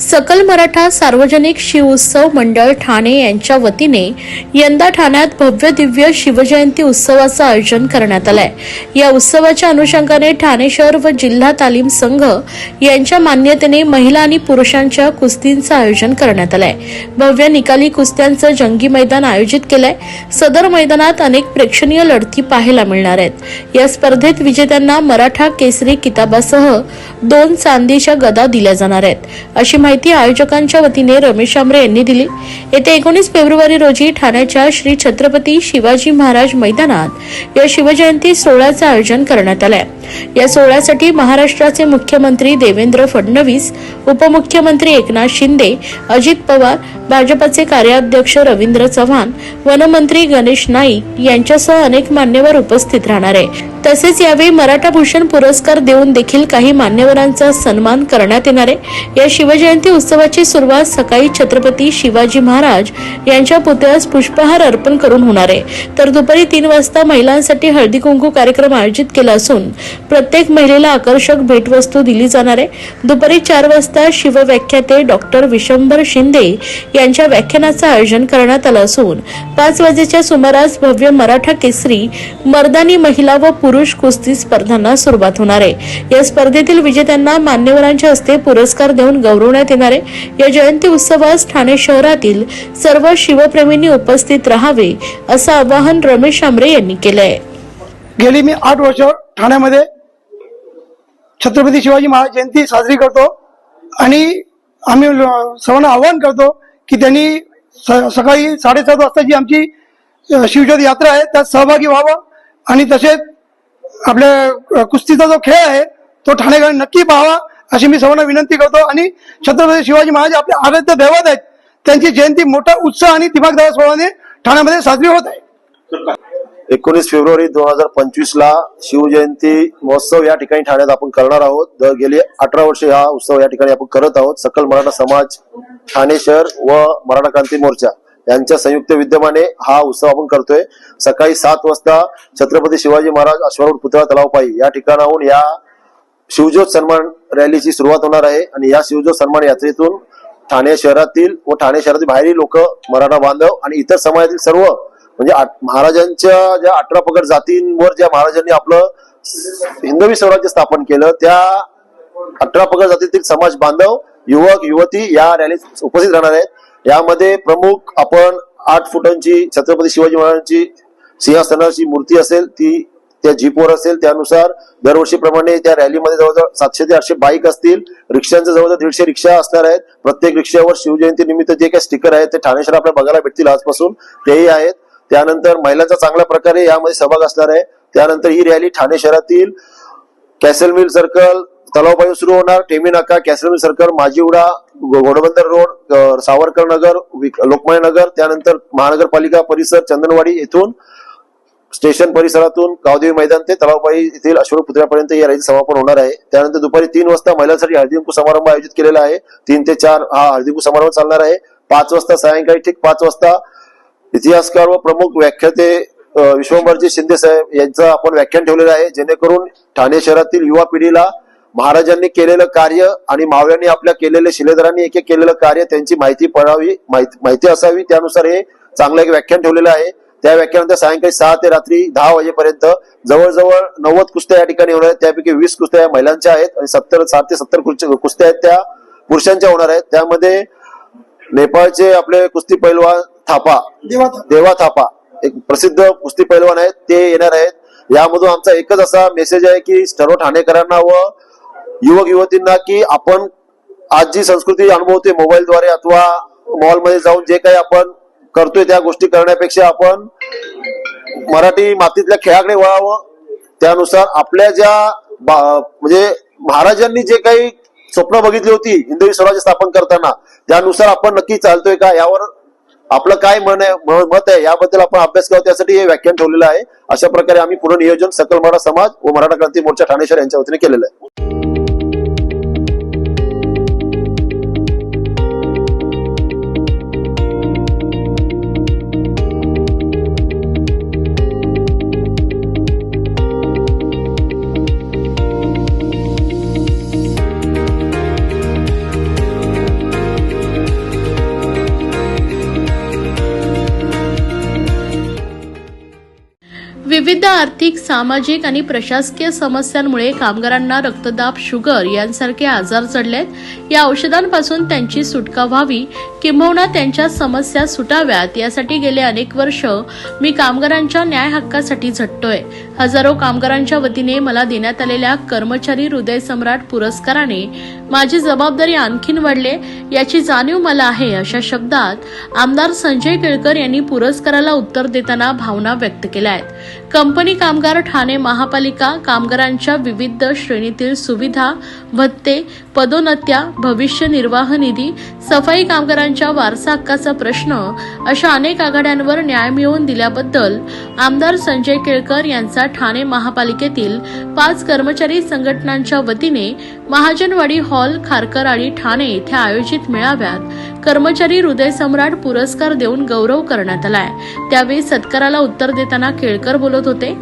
सकल मराठा सार्वजनिक शिवोत्सव मंडळ ठाणे यांच्या वतीने यंदा ठाण्यात भव्य दिव्य शिवजयंती उत्सवाचं आयोजन करण्यात आलंय. या उत्सवाच्या अनुषंगाने ठाणे शहर व जिल्हा तालीम संघ यांच्या मान्यतेने महिला आणि पुरुषांच्या कुस्तींचं आयोजन करण्यात आलंय. भव्य निकाली कुस्त्यांचं जंगी मैदान आयोजित केलंय. सदर मैदानात अनेक प्रेक्षणीय लढती पाहायला मिळणार आहेत. या स्पर्धेत विजेत्यांना मराठा केसरी किताबासह दोन चांदीच्या गदा दिल्या जाणार आहेत. अशी माहिती आयोजकांच्या वतीने रमेश आमरे यांनी दिली. येत्या एकोणीस फेब्रुवारी रोजी ठाण्याच्या श्री छत्रपती शिवाजी महाराज मैदानात या शिवजयंती सोहळ्याचं आयोजन करण्यात आलंय. या सोहळ्यासाठी महाराष्ट्राचे मुख्यमंत्री देवेंद्र फडणवीस उपमुख्यमंत्री एकनाथ शिंदे अजित पवार भाजपचे कार्याध्यक्ष रवींद्र चव्हाण वनमंत्री गणेश नाईक यांच्यासह अनेक मान्यवर उपस्थित राहणार आहे तसेच यावेळी मराठा भूषण पुरस्कार देऊन देखील काही मान्यवरांचा सन्मान करण्यात येणार आहे. या शिवजयंती उत्सवाची सुरुवात सकाळी छत्रपती शिवाजी महाराज यांच्या पुतळ्यास पुष्पहार अर्पण करून होणार आहे. तर दुपारी तीन वाजता महिलांसाठी हळदी कुंकू कार्यक्रम आयोजित केला असून प्रत्येक महिलेला आकर्षक भेटवस्तू दिली जाणार आहे. दुपारी चार वाजता शिवव्याख्याते डॉक्टर विशंभर शिंदे यांच्या व्याख्यानाचं आयोजन करण्यात आलं असून पाच वाजेच्या सुमारास भव्य मराठा केसरी मर्दानी महिला व पुरुष कुस्ती स्पर्धांना सुरुवात होणार आहे. या स्पर्धेतील विजेत्यांना मान्यवरांच्या हस्ते पुरस्कार देऊन गौरवण्यात येणारे या जयंती उत्सवास ठाणे शहरातील सर्व शिवप्रेमींनी उपस्थित राहावे असं आवाहन रमेश आमरे यांनी केलं आहे गेली मी आठ वर्ष ठाण्यामध्ये छत्रपती शिवाजी महाराज जयंती साजरी करतो आणि आम्ही सर्वांना आवाहन करतो की त्यांनी स- सकाळी साडेसात वाजता जी आमची शिवज्योत यात्रा आहे त्यात सहभागी व्हावं आणि तसेच आपल्या कुस्तीचा जो खेळ आहे तो ठाणेकर नक्की पाहावा. अशी मी सर्वांना विनंती करतो. आणि छत्रपती शिवाजी महाराज आपले आराध्य दैवत आहेत. त्यांची जयंती मोठा उत्साह आणि दिमागदार स्वभावाने ठाण्यामध्ये साजरी होत आहे. एकोणीस फेब्रुवारी दोन हजार पंचवीस ला शिवजयंती महोत्सव या ठिकाणी ठाण्यात आपण करणार आहोत. दर गेली अठरा वर्ष हा उत्सव या ठिकाणी आपण करत आहोत. सकल मराठा समाज ठाणे शहर व मराठा क्रांती मोर्चा यांच्या संयुक्त विद्यमाने हा उत्सव आपण करतोय. सकाळी सात वाजता छत्रपती शिवाजी महाराज अश्वारूढ पुतळा तलावपाई या ठिकाणाहून या शिवज्योत सन्मान रॅलीची सुरुवात होणार आहे आणि या शिवज्योत सन्मान यात्रेतून ठाणे शहरातील व ठाणे शहरातील बाहेरील लोक मराठा बांधव आणि इतर समाजातील सर्व म्हणजे आठ- महाराजांच्या ज्या अठरा पगड जातींवर ज्या महाराजांनी आपलं हिंदवी स्वराज्य स्थापन केलं त्या अठरा पगड जातीतील समाज बांधव युवक युवती या रॅलीत उपस्थित राहणार आहेत. यामध्ये प्रमुख आपण आठ फुटांची छत्रपती शिवाजी महाराजांची सिंहासनाची मूर्ती असेल ती त्या जीपवर असेल त्यानुसार दरवर्षीप्रमाणे त्या रॅलीमध्ये जवळजवळ सातशे ते आठशे बाईक असतील. रिक्षांचे जवळजवळ दीडशे रिक्षा असणार आहेत. प्रत्येक रिक्षावर शिवजयंती निमित्त जे काही स्टिकर आहेत ते ठाणे शहर आपल्याला बघायला भेटतील आजपासून. तेही आहेत. त्यानंतर महिलांचा चांगल्या प्रकारे यामध्ये सहभाग असणार आहे. त्यानंतर ही रॅली ठाणे शहरातील कॅसल मिल सर्कल तलावपाई सुरू होणार. Temi Naka Castle Mill circle Majiwada उडा घोडबंदर रोड सावरकर नगर विक- लोकमान्य नगर त्यानंतर महानगरपालिका परिसर चंदनवाडी येथून स्टेशन परिसरातून गावदेवी मैदान ते तलावपाई येथील अश्वरूप पुतळ्यापर्यंत या रॅलीचं समापन होणार आहे. त्यानंतर दुपारी तीन वाजता महिलांसाठी हळदीकुंकू समारंभ आयोजित केलेला आहे. तीन ते चार हा हळदीकुंकू समारंभ चालणार आहे. पाच वाजता सायंकाळी ठीक पाच वाजता इतिहासकार व प्रमुख व्याख्याते विश्वंभरजी शिंदे साहेब यांचं आपण व्याख्यान ठेवलेलं आहे. जेणेकरून ठाणे शहरातील युवा पिढीला महाराजांनी केलेलं कार्य आणि मावळ्यांनी आपल्या केलेले शिलेदारांनी एक एक केलेलं कार्य त्यांची माहिती पडावी माहिती माहिती असावी. त्यानुसार हे चांगलं एक व्याख्यान ठेवलेलं आहे. त्या व्याख्यानंतर सायंकाळी सहा ते रात्री दहा वाजेपर्यंत जवळजवळ नव्वद कुस्त्या या ठिकाणी होणार आहेत. त्यापैकी वीस कुस्त्या या महिलांच्या आहेत आणि सत्तर साठ ते सत्तर कुस्त्या आहेत त्या पुरुषांच्या होणार आहेत. त्यामध्ये नेपाळचे आपले कुस्ती पैलवान थापा देवा देवा थापा एक प्रसिद्ध कुस्ती पैलवान आहेत. ते येणार आहेत. यामधून आमचा एकच असा मेसेज आहे की सर्व ठाणेकरांना व युवक युवतींना की आपण आज जी संस्कृती अनुभवते मोबाईलद्वारे अथवा मॉलमध्ये जाऊन जे काही आपण करतोय त्या गोष्टी करण्यापेक्षा आपण मराठी मातीतल्या खेळाकडे वळावं. त्यानुसार आपल्या ज्या म्हणजे महाराजांनी जे काही स्वप्न बघितली होती हिंदवी स्वराज्य स्थापन करताना त्यानुसार आपण नक्की चालतोय का? यावर आपलं काय मन आहे मत आहे याबद्दल आपण अभ्यास करावा त्यासाठी हे व्याख्यान ठेवलेलं आहे. अशा प्रकारे आम्ही पूर्ण नियोजन सकल मराठा समाज व मराठा क्रांती मोर्चा ठाणेश्वर यांच्या वतीने केलेलं आहे. विविध आर्थिक सामाजिक आणि प्रशासकीय समस्यांमुळे कामगारांना रक्तदाब शुगर यांसारखे आजार चढलेत. या औषधांपासून त्यांची सुटका व्हावी. किंबहुना त्यांच्या समस्या सुटाव्यात. यासाठी गेले अनेक वर्ष मी कामगारांच्या न्याय हक्कासाठी झटतोय. हजारो कामगारांच्या वतीने मला देण्यात आलेल्या कर्मचारी हृदय सम्राट पुरस्काराने माझी जबाबदारी आणखीन वाढले. याची जाणीव मला आहे अशा शब्दात आमदार संजय केळकर यांनी पुरस्काराला उत्तर देताना भावना व्यक्त केल्या आहेत. कंपनी काम कामगार ठाणे महापालिका कामगारांच्या विविध श्रेणीतील सुविधा भत्ते पदोन्नत्या भविष्य निर्वाह निधी सफाई कामगारांच्या वारसा हक्काचा प्रश्न अशा अनेक आघाड्यांवर न्याय मिळवून दिल्याबद्दल आमदार संजय केळकर यांचा ठाणे महापालिकेतील पाच कर्मचारी संघटनांच्या वतीने महाजनवाडी हॉल खारकर आणि ठाणे येथे आयोजित मेळाव्यात कर्मचारी हृदय सम्राट पुरस्कार देऊन गौरव करण्यात आलाय. त्यावेळी सत्काराला उत्तर देताना केळकर बोलत होते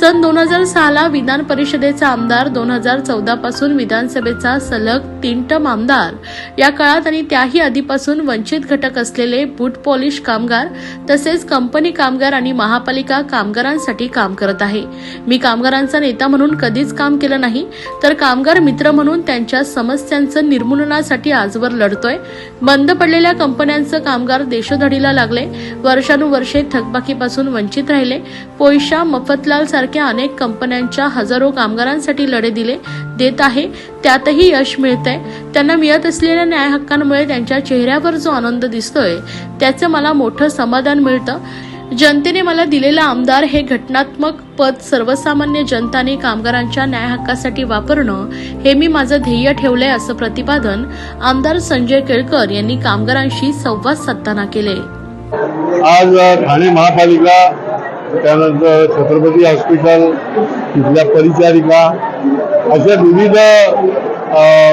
सन दोन हजार सहाला विधान परिषदेचा आमदार दोन हजार चौदा पासून विधानसभेचा सलग तीन टम आमदार. या काळात आणि त्याही आधीपासून वंचित घटक असलेले बूट पॉलिश कामगार तसेच कंपनी कामगार आणि महापालिका कामगारांसाठी काम करत आहे. मी कामगारांचा नेता म्हणून कधीच काम केलं नाही तर कामगार मित्र म्हणून त्यांच्या समस्यांचं निर्मूलनासाठी आजवर लढतोय. बंद पडलेल्या कंपन्यांचं कामगार देशोधडीला लागले. वर्षानुवर्षे थकबाकीपासून वंचित राहिले. पोयशा मफतलाल सारख्या अनेक कंपन्यांच्या हजारो कामगारांसाठी लढे दिले देत आहे. त्यातही यश मिळतंय. त्यांना मिळत असलेल्या न्याय हक्कांमुळे त्यांच्या चेहऱ्यावर जो आनंद दिसतोय त्याचं मला मोठं समाधान मिळतं. जनतेने मला दिलेलं आमदार हे घटनात्मक पद सर्वसामान्य जनताने कामगारांच्या न्याय हक्कासाठी वापरणं हे मी माझं ध्येय ठेवलंय असं प्रतिपादन आमदार संजय केळकर यांनी कामगारांशी संवाद साधताना केले. आज ठाणे महापालिका त्यानंतर छत्रपती हॉस्पिटल तिथल्या परिचारिका अशा विविध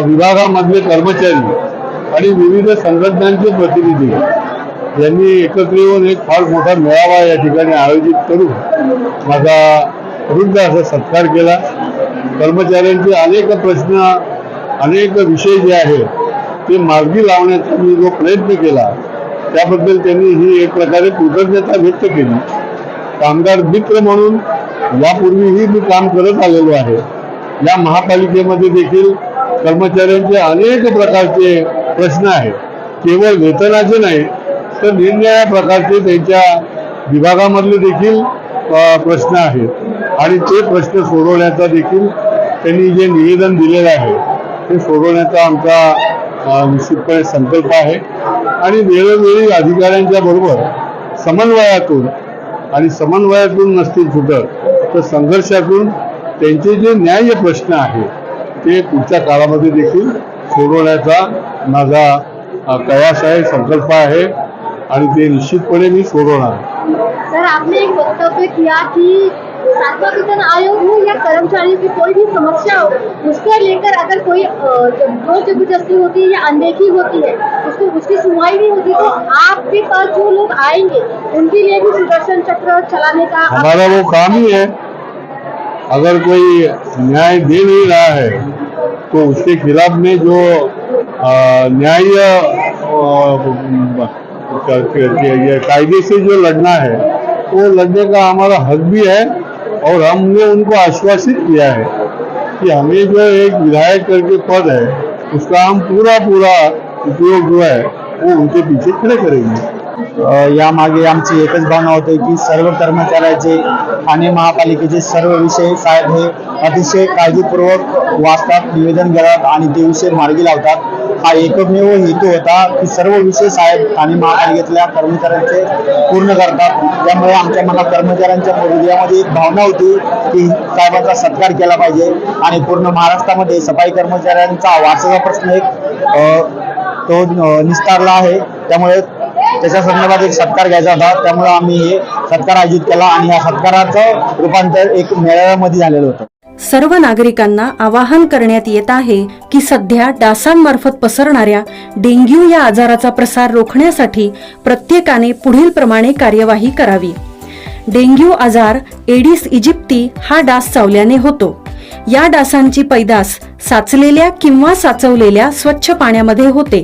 विभागामधले कर्मचारी आणि विविध संघटनांचे प्रतिनिधी यांनी एकत्र येऊन एक फार मोठा मेळावा या ठिकाणी आयोजित करून माझा वृद्ध असा सत्कार केला. कर्मचाऱ्यांचे अनेक प्रश्न अनेक विषय जे आहेत ते मार्गी लावण्याचा मी जो प्रयत्न केला त्याबद्दल त्यांनी ही एक प्रकारे कृतज्ञता व्यक्त केली. कामगार मित्र म्हणून यापूर्वीही मी काम करत आलेलो आहे. या महापालिकेमध्ये देखील कर्मचाऱ्यांचे अनेक प्रकारचे प्रश्न आहेत. केवळ वेतनाचे नाही तर निरनिराळ्या प्रकारचे त्यांच्या विभागामधले देखील प्रश्न आहेत. आणि ते प्रश्न सोडवण्याचा देखील त्यांनी जे निवेदन दिलेलं आहे ते सोडवण्याचा आमचा निश्चितपणे संकल्प आहे. आणि वेळोवेळी अधिकाऱ्यांच्या बरोबर समन्वयातून आणि समन्वयातून नसतील सुटत तर संघर्षातून त्यांचे जे न्याय्य प्रश्न आहेत ते पुढच्या काळामध्ये देखील सोडवण्याचा माझा कयास आहे संकल्प आहे. आणि ते निश्चितपणे मी सोडवणार. सर आपने एक वक्तव्य किया कि सातवां वेतन आयोग हो या कर्मचारियों की कोई भी समस्या हो उसको लेकर अगर कोई ज़ोर ज़बरदस्ती होती है या अनदेखी होती है उसको उसकी सुनवाई नहीं होती तो आपके पास जो लोग आएँगे उनके लिए भी सुदर्शन चक्र चलाने का हमारा वो काम ही है। अगर कोई न्याय दे नहीं रहा है तो उसके खिलाफ में जो न्याय कायदे से जो लड़ना है वो लड़ने का हमारा हक भी है और हमने उनको आश्वासित किया है कि हमें जो एक विधायक करके पद है, उसका हम पूरा पूरा उपयोग जो है, वो उनके पीछे खड़े करेंगे। यामागे आमची एकच भावना होते की सर्व कर्मचाऱ्याचे ठाणे महापालिकेचे सर्व विषय साहेब हे अतिशय काळजीपूर्वक वाचतात निवेदन करतात आणि ते विषय मार्गी लावतात. हा एकमेव हेतू होता की सर्व विषय साहेब ठाणे महापालिकेतल्या कर्मचाऱ्यांचे पूर्ण करतात. त्यामुळे आमच्या मनात कर्मचाऱ्यांच्या हृदयामध्ये एक भावना होती की साहेबांचा सत्कार केला पाहिजे आणि पूर्ण महाराष्ट्रामध्ये सफाई कर्मचाऱ्यांचा वारसाचा प्रश्न एक तो निस्तारला आहे. त्यामुळे त्याच्या संदर्भात एक सत्कार घ्यायचा होता. त्यामुळे आम्ही हे सत्कार आयोजित केला आणि या सत्काराचं रूपांतर एक मेळाव्यामध्ये झालेलं होतं. सर्व नागरिकांना आवाहन करण्यात येत आहे की सध्या डासांमार्फत पसरणाऱ्या डेंग्यू या आजाराचा प्रसार रोखण्यासाठी प्रत्येकाने पुढील प्रमाणे कार्यवाही करावी. डेंग्यू आजार एडिस इजिप्ती हा डास चावल्याने होतो. या डासांची पैदास साचलेल्या किंवा साचवलेल्या स्वच्छ पाण्यामध्ये होते.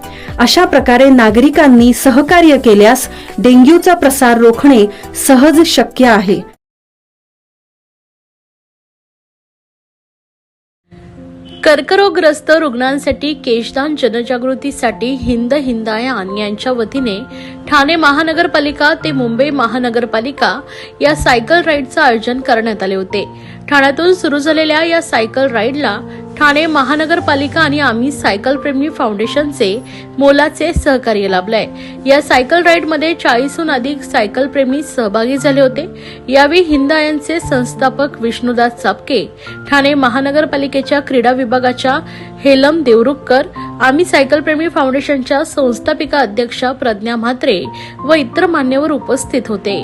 अशा प्रकारे नागरिकांनी सहकार्य केल्यास डेंग्यूचा प्रसार रोखणे सहज शक्य आहे. कर्करोगग्रस्त रुग्णांसाठी केशदान जनजागृतीसाठी हिंद हिंदायन यांच्या वतीने ठाणे महानगरपालिका ते मुंबई महानगरपालिका या सायकल राईडचं आयोजन करण्यात आले होते. ठाण्यातून सुरू झालेल्या या सायकल राईडला ठाणे महानगरपालिका आणि आम्ही सायकल प्रेमी फाउंडेशनचे मोलाचे सहकार्य लाभलंय. या सायकल राईडमध्ये चाळीसहून अधिक सायकल प्रेमी सहभागी झाले होते. यावेळी हिंदायनचे संस्थापक विष्णुदास चापके ठाणे महानगरपालिकेच्या क्रीडा विभागाच्या हेलम देवरुखकर आम्ही सायकल प्रेमी फाउंडेशनच्या संस्थापिका अध्यक्षा प्रज्ञा म्हात्रे व इतर मान्यवर उपस्थित होते.